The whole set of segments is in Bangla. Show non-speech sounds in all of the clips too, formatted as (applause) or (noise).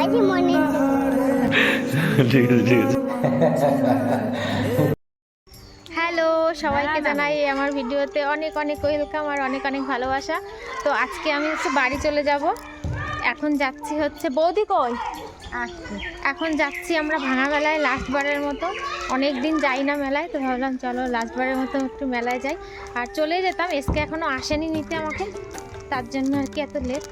আজ মনে ঠিক আছে ঠিক আছে। হ্যালো সবাইকে জানাই আমার ভিডিওতে অনেক অনেক ওয়েলকাম আর অনেক অনেক ভালোবাসা। তো আজকে আমি হচ্ছে বাড়ি চলে যাব। এখন যাচ্ছি হচ্ছে বৌদি কই? এখন যাচ্ছি আমরা ভাঙা মেলায় লাস্ট বারের মতো। অনেক দিন যাই না মেলায় তো ভাবলাম চলো লাস্ট বারের মতো একটু মেলায় যাই। আর চলে যেতাম এসকে এখনও আসেনি নিতে আমাকে। তার জন্য আর কি এত লেট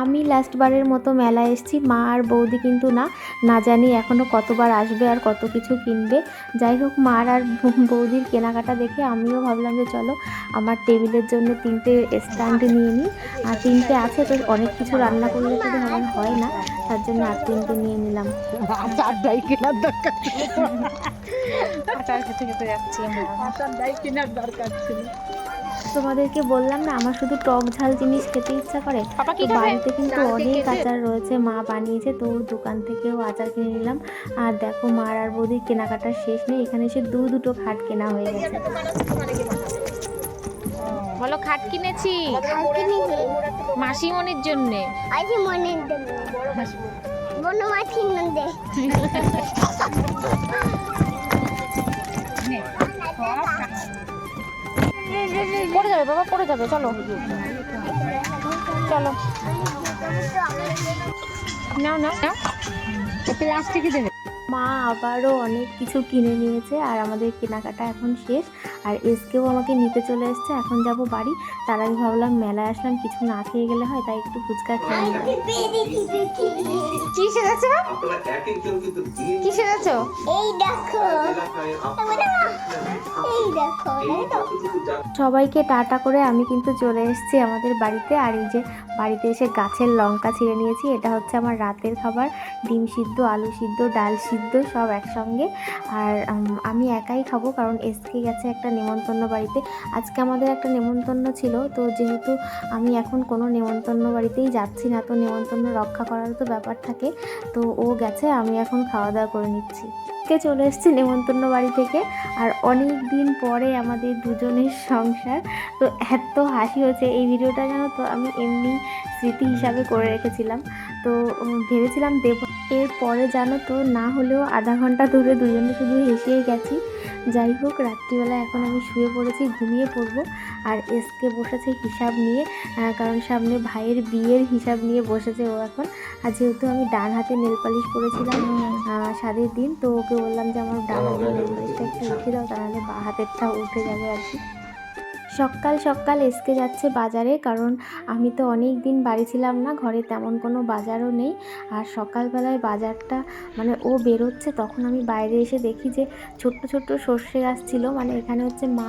আমি লাস্ট বারের মতো মেলায় এসেছি মা আর বৌদি কিন্তু না না জানি এখনও কতবার আসবে আর কত কিছু কিনবে। যাই হোক মার আর বৌদির কেনাকাটা দেখে আমিও ভাবলাম যে চলো আমার টেবিলের জন্য তিনটে স্ট্যান্ড নিয়ে নিই। আর তিনটে আছে তো অনেক কিছু রান্না করলে তো আমার হয় না তার জন্য আর তিনটে নিয়ে নিলাম। কেনার দরকার আচার খেতে খেতে যাচ্ছি আমরা। চারটাই কেনার দরকার ছিল। তোমাদেরকে বললাম না আমার শুধু টক ঝাল জিনিস খেতে ইচ্ছা করে। তো বাড়িতে কিন্তু অনেক আচার রয়েছে মা বানিয়েছে তো দোকান থেকেও আচার কিনে নিলাম। আর দেখো মার আর বৌদির কেনাকাটা শেষ নেই এখানে এসে দু দুটো খাট কেনা হয়ে গেছে। বলো খাট কিনেছি। মাসিমণির জন্যে। মনে নন্দে (laughs) পড়ে যাবে বাবা পড়ে যাবে চলো। চলো। নাও নাও নাও। প্লাস্টিকই দেবে। মা আবারও অনেক কিছু কিনে নিয়েছে আর আমাদের কেনাকাটা এখন শেষ। আর এসকেও আমাকে নিতে চলে এসছে এখন যাব বাড়ি। তার আগে ভাবলাম মেলায় আসলাম কিছু না খেয়ে গেলে হয় তাই একটু ফুচকা খেয়ে নিলাম কি সেরেছো কি সেরেছো এই দেখো। সবাইকে টাটা করে আমি কিন্তু চলে এসেছি আমাদের বাড়িতে। আর এই যে বাড়িতে এসে গাছের লঙ্কা ছিঁড়ে নিয়েছি এটা হচ্ছে আমার রাতের খাবার। ডিম সিদ্ধ আলু সিদ্ধ ডাল সিদ্ধ। সব একসঙ্গে। আর আমি একাই খাব কারণ এসকে গেছে একটা নেমন্তন্ন বাড়িতে। আজকে আমাদের একটা নেমন্তন্ন ছিল, তো যেহেতু আমি এখন কোনো নেমন্তন্ন বাড়িতেই যাচ্ছি না, তো নেমন্তন্ন রক্ষা করার তো ব্যাপার থাকে, তো ও গেছে, আমি এখন খাওয়া দাওয়া করে নিচ্ছি। কে চলে এসেছি নেমন্তন্ন বাড়ি থেকে? আর অনেক দিন পরে আমাদের দুজনের সংসার, তো এত হাসি হয়েছে। এই ভিডিওটা জানো তো, আমি এমনি স্মৃতি হিসাবে করে রেখেছিলাম। তো ভেবেছিলাম দেব এরপরে জানো তো না হলেও আধা ঘণ্টা ধরে দুজনে শুধু হেসেই গেছি। যাই হোক রাত্রিবেলা এখন আমি শুয়ে পড়েছি ঘুমিয়ে পড়ব। আর এসকে বসেছে হিসাব নিয়ে কারণ সামনে ভাইয়ের বিয়ের হিসাব নিয়ে বসেছে ও এখন। আর যেহেতু আমি ডান হাতে নেল পালিশ করেছিলাম আহ, স্বাদের দিন তো ওকে বললাম যে আমার ডান হাতে নেল পালিশটা একটু উঠে দাও তাহলে বা হাতেরটা উঠে যাবে আর কি। সকাল সকাল এসকে যাচ্ছে বাজারে, কারণ আমি তো অনেক দিন বাড়ি ছিলাম না, ঘরে তেমন কোনো বাজারও নেই। আর সকালবেলায় বাজারটা মানে ও বেরোচ্ছে, তখন আমি বাইরে এসে দেখি যে ছোট্ট ছোট্ট সর্ষে গাছ ছিল মানে এখানে হচ্ছে মা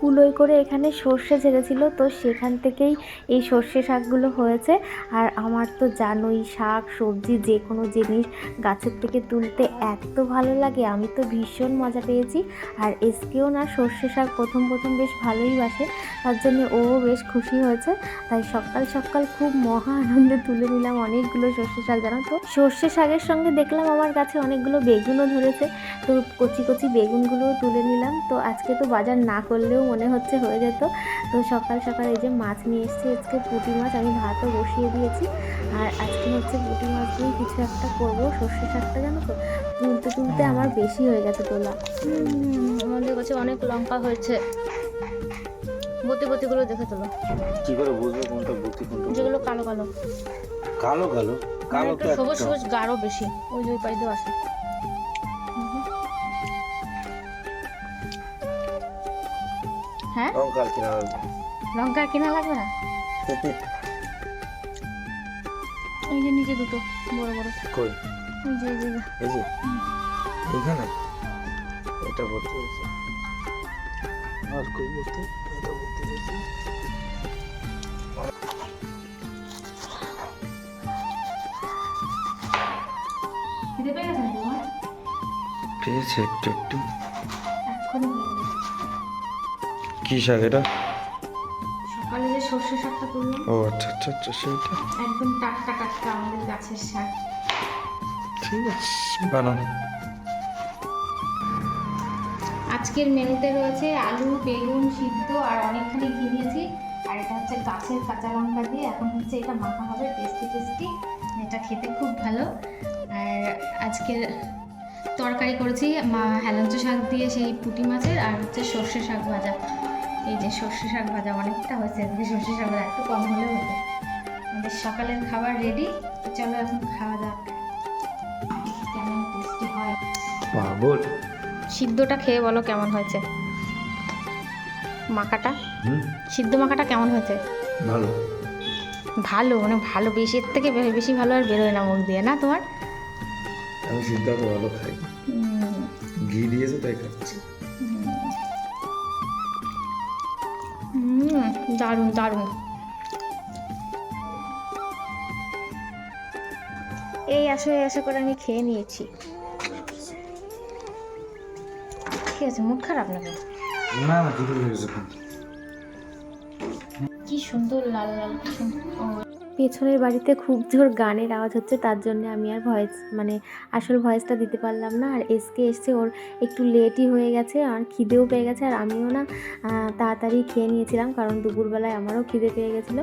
কুলোয় করে এখানে সর্ষে ছেড়েছিল, তো সেখান থেকেই এই সর্ষে শাকগুলো হয়েছে। আর আমার তো জানোই, শাক, সবজি যে কোনো জিনিস গাছের থেকে তুলতে এত ভালো লাগে, আমি তো ভীষণ মজা পেয়েছি। আর এসকেও না, সর্ষে শাক প্রথম প্রথম বেশ ভালোই বাসে, তার জন্য ও বেশ খুশি হয়েছে। তাই সকাল সকাল খুব মহা আনন্দে তুলে নিলাম অনেকগুলো সর্ষে শাক, জানো তো? সর্ষে শাকের সঙ্গে দেখলাম আমার কাছে অনেকগুলো বেগুনও ধরেছে, তো কচি কচি বেগুনগুলোও তুলে নিলাম। তো আজকে তো বাজার না করলেও মনে হচ্ছে হয়ে যেত। তো সকাল সকাল এই যে মাছ নিয়ে এসেছি আজকে পুঁটি মাছ আমি ভাতও বসিয়ে দিয়েছি। আর আজকে হচ্ছে পুঁটি মাছ দিয়ে কিছু একটা করব সর্ষে শাকটা জানো তো? তুলতে তুলতে আমার বেশি হয়ে গেছে তোলা। আমাদের কাছে অনেক লঙ্কা হয়েছে। বতি বতিগুলো দেখে তোলো। কি করে বুঝব কোনটা বুদ্ধি কোনটা যেগুলো কালো কালো। কালো কালো? কালো তো সবুজ সবুজ গাঢ় বেশি। ওই যে পাশ দিয়ে আসে। লঙ্কার কিনা লাগবে। লঙ্কা কিনা লাগবে না? এই যে নিচে দুটো বড় বড়। কই? এই যে এই যে। এইখানে? এটা ভর্তি হয়েছে। আর কই ভর্তি? এটা ভর্তি হয়েছে? পেয়েছে একটু একটু। কি শাক এটা? সকালে যে সর্ষে শাকটা তুললাম ও আচ্ছা আচ্ছা আচ্ছা সেইটা একদম টাটকা টাটকা আমাদের গাছের শাক। ঠিক আছে বানানো আজকের মেনুতে রয়েছে আলু বেগুন সিদ্ধ আর অনেকখানি ঘি দিয়েছি আর এটা হচ্ছে গাছের কাঁচা লঙ্কা দিয়ে। এখন হচ্ছে এটা মাখা হবে টেস্টি টেস্টি এটা খেতে খুব ভালো। আর আজকের তরকারি করেছি মা হেলাঞ্চ শাক দিয়ে সেই পুঁটি মাছের আর হচ্ছে সর্ষে শাক ভাজা। এই যে সর্ষে শাক ভাজা অনেকটা হয়েছে। আজকে সর্ষে শাক ভাজা একটু কম হলেও হতো। আমাদের সকালের খাবার রেডি চলো এখন খাওয়া যাক। কেমন টেস্টি হয়। পাগল। সিদ্ধটা খেয়ে বলো কেমন হয়েছে? মাখাটা? সিদ্ধ মাখাটা কেমন হয়েছে? ভালো। ভালো মানে ভালো। বেশি এর থেকে বেশি ভালো আর বেরোয় না মুখ দিয়ে না তোমার? আমি সিদ্ধান্ত ভালো খাই। ঘি দিয়েছে তাই খাচ্ছি। দারুণ দারুণ। এই আশা এই আশা করে আমি খেয়ে নিয়েছি। ঠিক আছে মুখ খারাপ না না কি সুন্দর লাল লাল কি সুন্দর পেছনের বাড়িতে খুব জোর গানের আওয়াজ হচ্ছে তার জন্য আমি আর ভয়েস মানে আসল ভয়েসটা দিতে পারলাম না। আর এসকে এসছে ওর একটু লেটই হয়ে গেছে আর খিদেও পেয়ে গেছে আর আমিও না তাড়াতাড়ি খেয়ে নিয়েছিলাম কারণ দুপুরবেলায় আমারও খিদে পেয়ে গেছিল।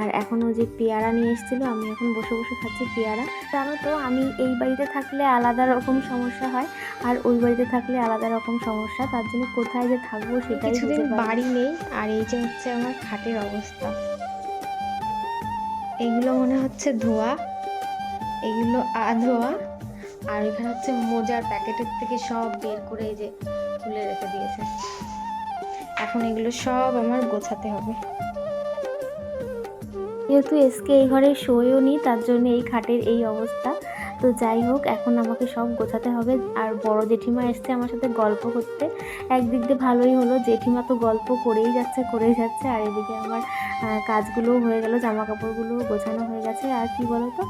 আর এখন ও যে পেয়ারা নিয়ে এসেছিল আমি এখন বসে বসে খাচ্ছি পেয়ারা। জানো তো আমি এই বাড়িতে থাকলে আলাদা রকম সমস্যা হয় আর ওই বাড়িতে থাকলে আলাদা রকম সমস্যা তার জন্য কোথায় যে থাকব সেটাই কিছুদিন বাড়ি নেই আর এই যে হচ্ছে আমার খাটের অবস্থা। এগুলো মনে হচ্ছে ধোয়া। এগুলো আধোয়া আর এখানে হচ্ছে মোজার প্যাকেটের থেকে সব বের করে এই যে তুলে রেখে দিয়েছে। এখন এগুলো সব আমার গোছাতে হবে। যেহেতু এসকে এই ঘরে শোয়ও নি, তার জন্য এই খাটের এই অবস্থা। তো যাই হোক এখন আমাকে সব গোছাতে হবে। আর বড় জেঠিমা এসছে আমার সাথে গল্প করতে। একদিক দিয়ে ভালোই হলো জেঠিমা তো গল্প করেই যাচ্ছে করেই যাচ্ছে। আর এদিকে আমার কাজগুলোও হয়ে গেল জামা কাপড়গুলোও গোছানো হয়ে গেছে। আর কি বলো তো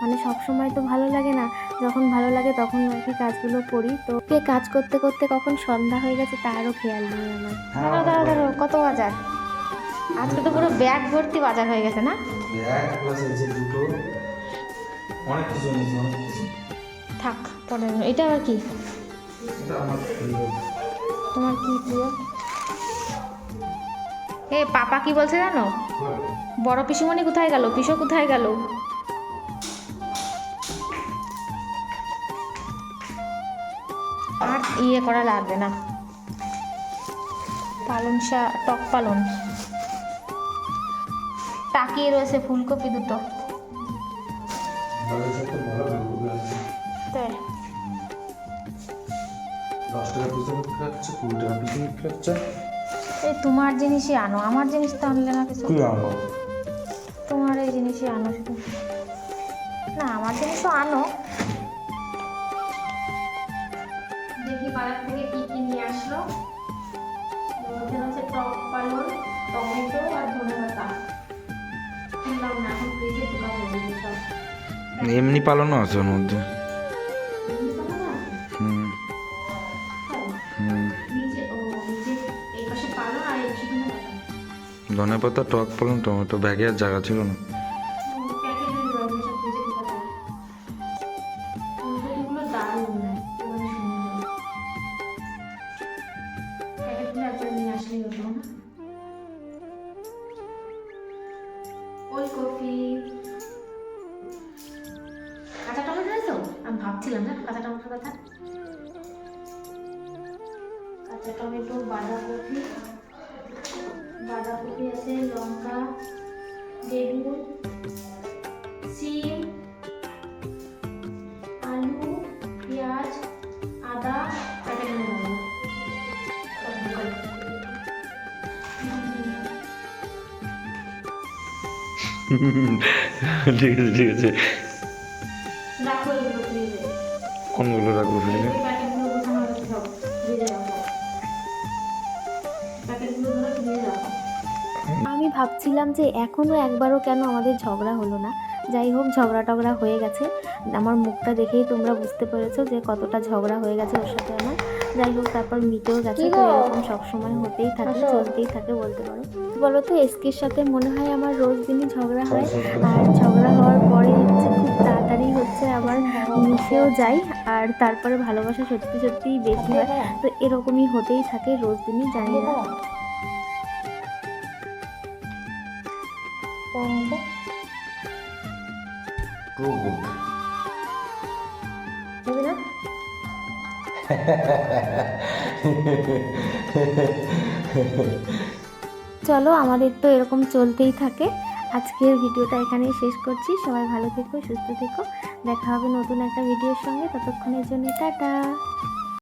মানে সব সময় তো ভালো লাগে না। যখন ভালো লাগে তখন আর কি কাজগুলো করি। তো কে কাজ করতে করতে কখন সন্ধ্যা হয়ে গেছে তারও খেয়াল নেই আমার। দাঁড়াও দাঁড়াও দাঁড়াও কত বাজার? আজকে তো পুরো ব্যাগ ভর্তি বাজার হয়ে গেছে না? প্লাস দুটো। অনেক কিছু অনেক কিছু থাক পরে এটা আর কি? এটা আমার প্রিয়। তোমার কি প্রিয়? এ পাপা কি বলছে জানো? বড় পিসুমণি কোথায় গেল? পিসো কোথায় গেল? আর ইয়ে করা লাগবে না। পালং শাক টক পালন তাকিয়ে রয়েছে ফুলকপি দুটো। তাই? দশ টাকা পিছনে হচ্ছে কুড়ি টাকা পিছনে হচ্ছে এই তোমার জিনিসই আনো আমার জিনিস তো আনলে না কিছু? আনব তোমার এই জিনিসই আনো। শুধু না আমার জিনিসও আনো। দেখি বাজার থেকে কি কি নিয়ে আসলো। হচ্ছে টক পালন টমেটো আর ধনে পাতা কিনলাম না এখন ফ্রিজে ঢোকাবো এগুলো সব। এমনি পালনও আছে ওর মধ্যে। ধনে পাতা, টক পালন টমেটো, ব্যাগে আর জায়গা ছিল না। রঙ ভাবছিলাম না কাঁচা টমেটোর কথা? কাঁচা টমেটো, বাঁধাকপি বাঁধাকপি আছে, লঙ্কা, বেগুন, সিম, আলু, পেঁয়াজ, আদা (laughs) ঠিক আছে ঠিক আছে। ভাবছিলাম যে এখনও একবারও কেন আমাদের ঝগড়া হলো না। যাই হোক ঝগড়া টগড়া হয়ে গেছে। আমার মুখটা দেখেই তোমরা বুঝতে পেরেছ যে কতটা ঝগড়া হয়ে গেছে ওর সাথে আমার। যাই হোক তারপর মিটেও গেছে তো এরকম সবসময় হতেই থাকে চলতেই থাকে বলতে পারো। বলো তো এসকের সাথে মনে হয় আমার রোজ দিনই ঝগড়া হয়। আর ঝগড়া হওয়ার পরে হচ্ছে খুব তাড়াতাড়ি হচ্ছে আবার মিশেও যাই আর তারপরে ভালোবাসা সত্যি সত্যিই বেশি হয়। তো এরকমই হতেই থাকে রোজ দিনই জানি না। কোনটা টু গুড নেবে না? চলো আমাদের তো এরকম চলতেই থাকে। আজকের ভিডিওটা এখানেই শেষ করছি। সবাই ভালো থেকো সুস্থ থেকো। দেখা হবে নতুন একটা ভিডিওর সঙ্গে। ততক্ষণের জন্য টাটা।